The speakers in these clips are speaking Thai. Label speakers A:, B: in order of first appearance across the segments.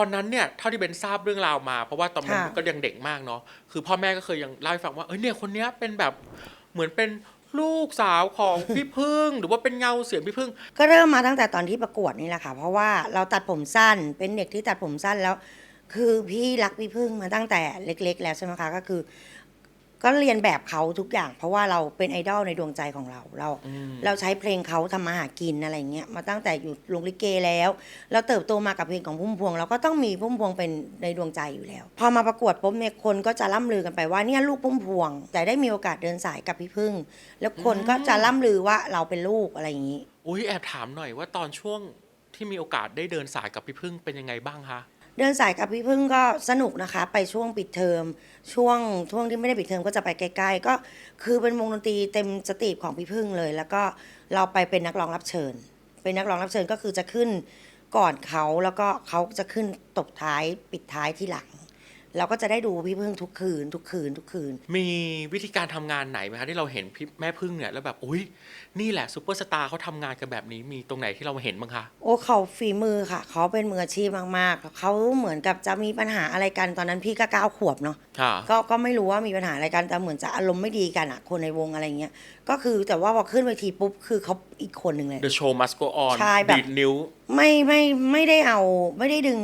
A: อนนั้นเนี่ยเท่าที่เบนทราบเรื่องราวมา เพราะว่าตอนนั้น
B: ค่ะ
A: ก็ยังเด็กมากเนาะคือพ่อแม่ก็เคยยังเล่าให้ฟังว่าเอ้ยเนี่ยคนเนี้ยเป็นแบบเหมือนเป็นลูกสาวของพี่พึ่งหรือว่าเป็นเงาเสียงพี่พึ่ง
B: ก็เริ่มมาตั้งแต่ตอนที่ประกวดนี่แหละค่ะ เพราะว่าเราตัดผมสั้นเป็นเด็กที่ตัดผมสั้นแล้ว คือพี่รักพี่พึ่งมาตั้งแต่เล็ก ๆ แล้วใช่ไหมคะก็คือ ก็เรียนแบบเขาทุกอย่าง เพราะว่าเราเป็นไอดอลในดวงใจของเราเรา
A: อืม
B: เราใช้เพลงเขาทำมาหากินอะไรเงี้ยมาตั้งแต่อยู่โรงลิเกแล้ว เราเติบโตมากับเพลงของพุ่มพวง เราก็ต้องมีพุ่มพวงเป็นในดวงใจอยู่แล้ว พอมาประกวดปุ๊บเนี่ยคนก็จะล่ำลือกันไปว่าเนี่ยลูกพุ่มพวง แต่ได้มีโอกาสเดินสายกับพี่พึ่ง แล้วคนก็จะล่ำลือว่าเราเป็นลูกอะไรอย่างนี้
A: อุ้ยแอบถามหน่อยว่าตอนช่วงที่มีโอกาสได้เดินสายกับพี่พึ่งเป็นยังไงบ้างคะ
B: เดินสายกับพี่พึ่งก็สนุกนะคะ ไปช่วงปิดเทอมช่วงช่วงที่ไม่ได้ปิดเทอมก็จะไปใกล้ๆก็คือเป็นวงดนตรีเต็มสตรีปของพี่พึ่งเลย แล้วก็เราไปเป็นนักร้องรับเชิญ เป็นนักร้องรับเชิญก็คือจะขึ้นก่อนเขาแล้วก็เขาจะขึ้นตบท้ายปิดท้ายที่หลัง เราก็จะได้ดูพี่พึ่งทุกคืน ทุกคืน ทุกคืน
A: มีวิธีการทำงานไหนไหมคะที่เราเห็นพี่แม่พึ่งเนี่ยแล้วแบบอุ้ยนี่แหละซูเปอร์สตาร์เขาทำงานกันแบบนี้มีตรงไหนที่เราเห็นบ้างคะ
B: โอ้เขาฝีมือค่ะ เขาเป็นมืออาชีพมากๆ เขาเหมือนกับจะมีปัญหาอะไรกันตอนนั้นพี่ก็เก้าขวบเนาะ
A: ค่ะ
B: ก็ก็ไม่รู้ว่ามีปัญหาอะไรกันแต่เหมือนจะอารมณ์ไม่ดีกันอะคนในวงอะไรเงี้ยก็คือแต่ว่าพอขึ้นเวทีปุ๊บคือเขาอีกคนหนึ่งเลย
A: The show must go on
B: ใช่แบบ
A: ดีดนิ้ว
B: ไม่ไม่ไม่ได้เอาไม่ได้ดึง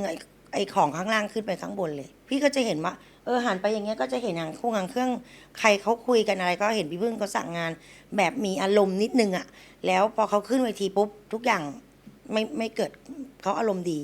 B: ไอของข้างล่างขึ้นไปข้างบนเลย พี่ก็จะเห็นว่า เออหันไปอย่างเงี้ยก็จะเห็นหางคู่หางเครื่องใครเขาคุยกันอะไร ก็เห็นพี่พึ่งเขาสั่งงาน แบบมีอารมณ์นิดนึงอะแล้วพอเขาขึ้นเวทีปุ๊บทุกอย่างไม่ไม่เกิดเขาอารมณ์ดี